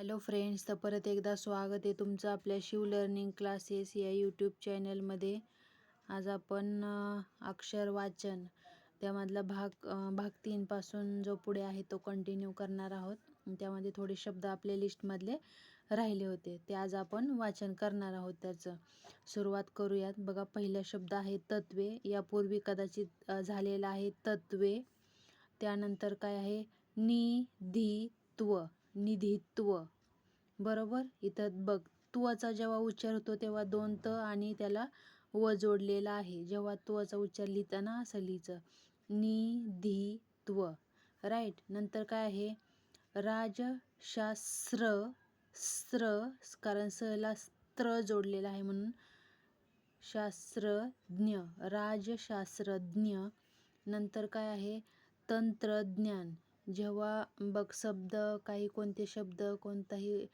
Hello friends तर परत एकदा स्वागत आहे तुमचं आपल्या शिव लर्निंग क्लासेस या यूट्यूब चॅनलमध्ये. आज आपण अक्षर वाचन त्यामधला भाग भाग तीनपासून जो पुढे आहे तो कंटिन्यू करणार आहोत. त्यामध्ये थोडे शब्द आपल्या लिस्टमधले राहिले होते ते आज आपण वाचन करणार आहोत त्याचं. सुरुवात करूयात. बघा पहिला शब्द आहे तत्वे. यापूर्वी कदाचित झालेला आहे तत्वे. त्यानंतर काय आहे? निधित्व निधित्व. बरोबर? इथं बघ त्वचा जेव्हा उच्चार होतो तेव्हा दोन त आणि त्याला व जोडलेला आहे. जेव्हा त्वचा उच्चार लिहिताना असं लिहिचं निधित्व. राईट? नंतर काय आहे? राजशास्त्र स्त्र कारण सला स्त्र जोडलेला आहे म्हणून शास्त्रज्ञ राजशास्त्रज्ञ. नंतर काय आहे? तंत्रज्ञान. जेव्हा बघ शब्द काही कोणते शब्द कोणताही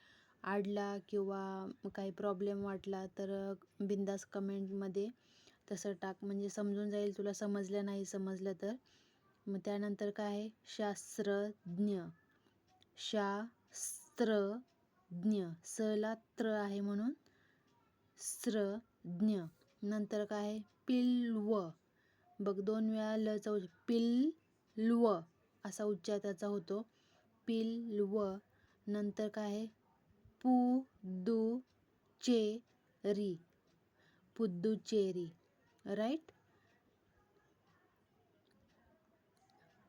आडला किंवा काही प्रॉब्लेम वाटला तर बिंदास कमेंटमध्ये तसं टाक. म्हणजे समजून जाईल तुला समजलं नाही समजलं तर. मग त्यानंतर काय आहे? शास्त्रज्ञ. शास्त्रज्ञ. सला त्र आहे म्हणून. स्त्रज्ञ नंतर काय आहे? पिल्व. बघ दोन वेळा ल उच्चार पिल्व. असा उच्चार त्याचा होतो. पिल व नंतर काय आहे? पु दु चे री. पुद्दुचेरी राईट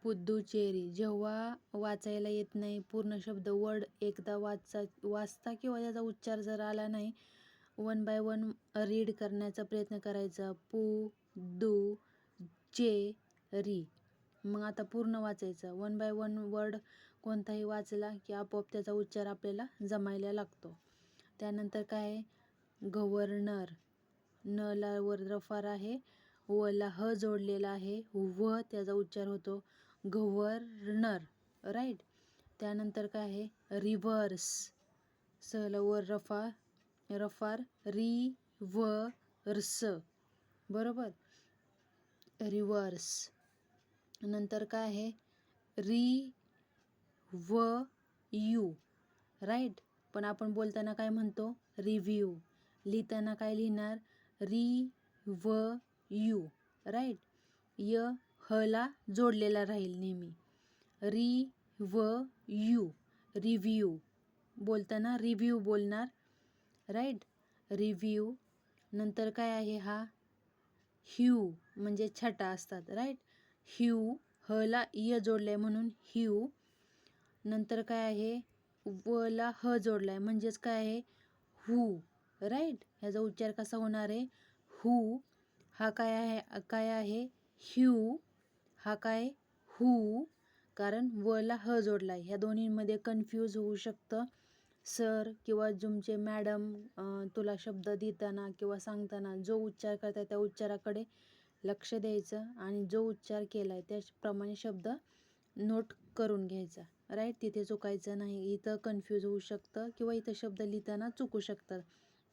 पुद्दुचेरी जेव्हा वाचायला येत नाही पूर्ण शब्द वर्ड एकदा वाचा वाचता किंवा त्याचा उच्चार जर आला नाही वन बाय वन रीड करण्याचा प्रयत्न करायचा. पु दु चे री. मग आता पूर्ण वाचायचं. वन बाय वन वर्ड कोणताही वाचला की आपोआप त्याचा उच्चार आपल्याला जमायला लागतो. त्यानंतर काय आहे? गव्हर्नर. न ला वर रफार आहे. व ला ह जोडलेला आहे. व त्याचा उच्चार होतो गव्हर्नर. राईट त्यानंतर काय आहे? रिव्हर्स. सहला वर रफा रफार रिव्हर्स बरोबर? रिव्हर्स. नंतर काय आहे? री व यू. राईट? पण आपण बोलताना काय म्हणतो? रिव्ह्यू. लिहिताना काय लिहिणार? री व यू. राईट? य हला जोडलेला राहील नेहमी. री व यू. रिव्ह्यू. बोलताना रिव्ह्यू बोलणार. राईट? रिव्ह्यू. नंतर काय आहे हा? ह्यू. म्हणजे छटा असतात. राईट? ह्यू हला य जोडलं आहे म्हणून ह्यू. नंतर काय आहे? वला ह जोडला आहे म्हणजेच काय आहे? Who right? ह्याचा उच्चार कसा होणार आहे? हू हा काय आहे? काय आहे? ह्यू हा काय? हू. कारण वला ह जोडला आहे ह्या दोन्हींमध्ये कन्फ्यूज होऊ शकतं. सर किंवा तुमचे मॅडम तुला शब्द देताना किंवा सांगताना जो उच्चार करताय त्या उच्चाराकडे लक्ष द्यायचं आणि जो उच्चार केला आहे त्याप्रमाणे शब्द नोट करून घ्यायचा. राईट तिथे चुकायचं नाही. इथं कन्फ्यूज होऊ शकतं किंवा इथं शब्द लिहिताना चुकू शकतात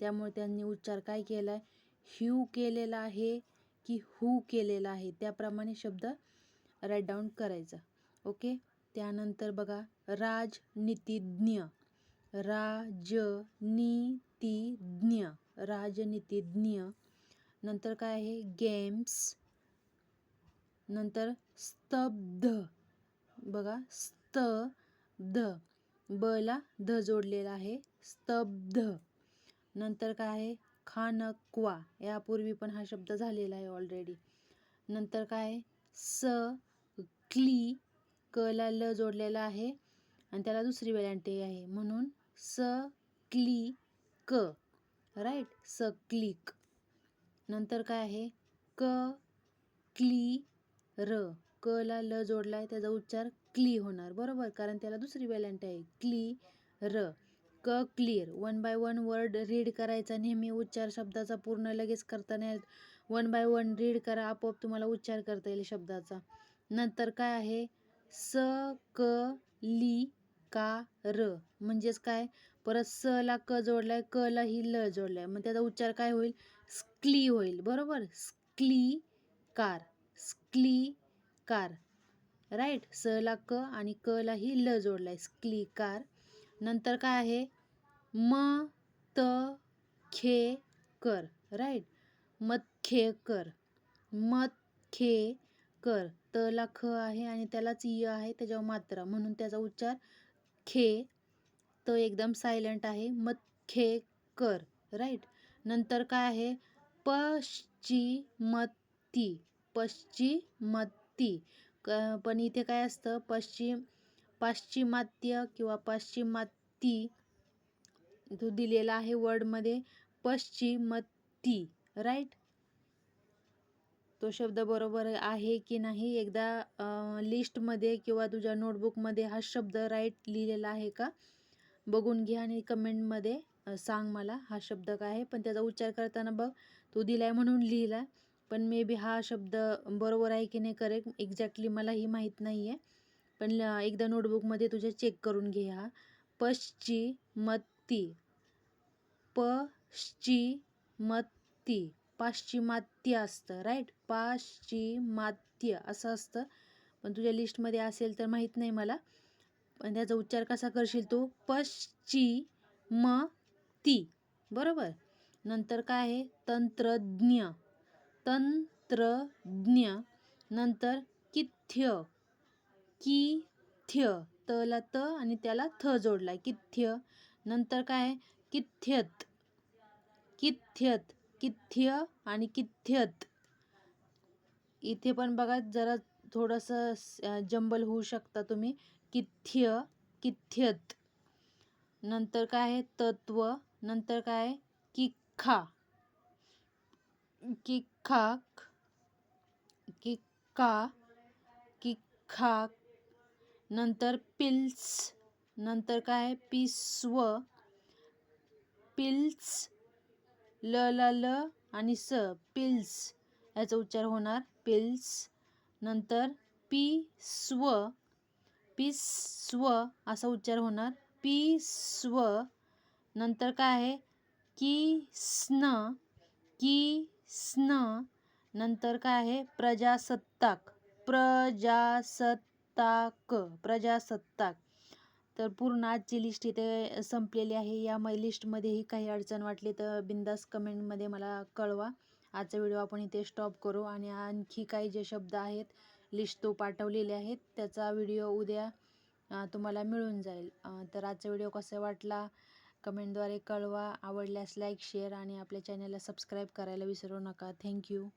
त्यामुळे त्यांनी उच्चार काय केला आहे ह्यू केलेला आहे की हू केलेला आहे? त्याप्रमाणे शब्द राईट डाऊन करायचा. ओके त्यानंतर बघा राजनीतिज्ञ. राजनीतिज्ञ. राजनीतिज्ञ. नंतर काय आहे? गेम्स. नंतर स्तब्ध. बघा स्तब्ध. बला ध जोडलेला आहे. स्तब्ध. नंतर काय आहे? खानक्वा. यापूर्वी पण हा शब्द झालेला आहे ऑलरेडी नंतर काय आहे? स क्ली कला ल जोडलेला आहे. आणि त्याला दुसरी वेळांटी आहे. म्हणून स क्ली क. राईट स क्लिक नंतर काय आहे? क क्ली र. क ला ल जोडला आहे त्याचा उच्चार क्ली होणार. बरोबर? कारण त्याला दुसरी वेलंट आहे. क्ली र. क clear. One by one word read करायचा नेहमी. उच्चार शब्दाचा पूर्ण लगेच करता नाही वन बाय वन रीड करा आपोआप तुम्हाला उच्चार करता येईल शब्दाचा. नंतर काय आहे? स क ली का र. म्हणजेच काय? परत स ला क जोडलाय क ला ही ल जोडलाय. मग त्याचा उच्चार काय होईल? स्क्ली होईल बरोबर? स्क्ली कार स्क्ली कार राईट स ला क आणि क ला ही ल जोडलाय. स्क्ली कार नंतर काय आहे? म त खे कर राईट मत्खे कर मत खे कर त ला ख आहे आणि त्यालाच य आहे त्याच्यावर मात्रा. म्हणून त्याचा उच्चार खे. त एकदम सायलेंट आहे. मत खे कर राईट नंतर काय आहे? पश्चिमती पश्चिमती. क पण इथे काय असतं? पश्चिम पाश्चिमात्य किंवा पाश्चिमाती तो दिलेला आहे वर्डमध्ये पश्चिमती राईट तो शब्द बरोबर आहे की नाही? एकदा लिस्टमध्ये किंवा तुझ्या नोटबुकमध्ये हा शब्द राईट लिहिलेला आहे का? बघून घे आणि कमेंटमध्ये सांग मला हा शब्द काय आहे? पण त्याचा उच्चार करताना बघ. तो दिलाय म्हणून लिहिला. पण मे बी हा शब्द बरोबर आहे की नाही करेक्ट एक्झॅक्टली मलाही माहीत नाही आहे पण ल- एकदा नोटबुकमध्ये तुझ्या चेक करून घे हा. पश्चिमती. पश्चिमती. पाश्चिमात्य असतं राईट पाश्चिमात्य असं असतं. पण तुझ्या लिस्टमध्ये असेल तर माहीत नाही मला. पण त्याचा उच्चार कसा करशील तू? ती. बरोबर? नंतर काय आहे? तंत्रज्ञ. तंत्रज्ञ. नंतर किथ्य. किथ्य. तला त आणि त्याला थ जोडलाय. किथ्य. नंतर काय आहे? किथ्यत. किथ्यत. किथ्य आणि किथ्यत. इथे पण बघा जरा थोडंसं जंबल होऊ शकता तुम्ही. किथ्य किथ्यत. नंतर काय आहे? तत्व. नंतर काय? आहे किखा किखाक किक्का. किखाक नंतर पिल्स. नंतर काय? पिस्व. पिल्स. ल ल ल आणि स. पिल्स. याचा उच्चार होणार पिल्स. नंतर पी पिस्व. पिस्व असा उच्चार होणार पिस्व. नंतर काय आहे? किस्न किस्न नंतर काय आहे? प्रजासत्ताक. प्रजासत्ताक. प्रजासत्ताक. तर पूर्ण आजची लिस्ट इथे संपलेली आहे. या मै लिस्टमध्येही काही अडचण वाटली तर बिंदास कमेंटमध्ये मला कळवा. आजचा व्हिडिओ आपण इथे स्टॉप करू आणि आणखी काही जे शब्द आहेत लिस्ट तो पाठवलेले आहेत त्याचा व्हिडिओ उद्या तुम्हाला मिळून जाईल. तर आजचा व्हिडिओ कसा वाटला? कमेंटद्वारे कळवा. आवडल्यास लाईक शेअर आणि आपल्या चॅनलला सबस्क्राईब करायला विसरू नका. थँक्यू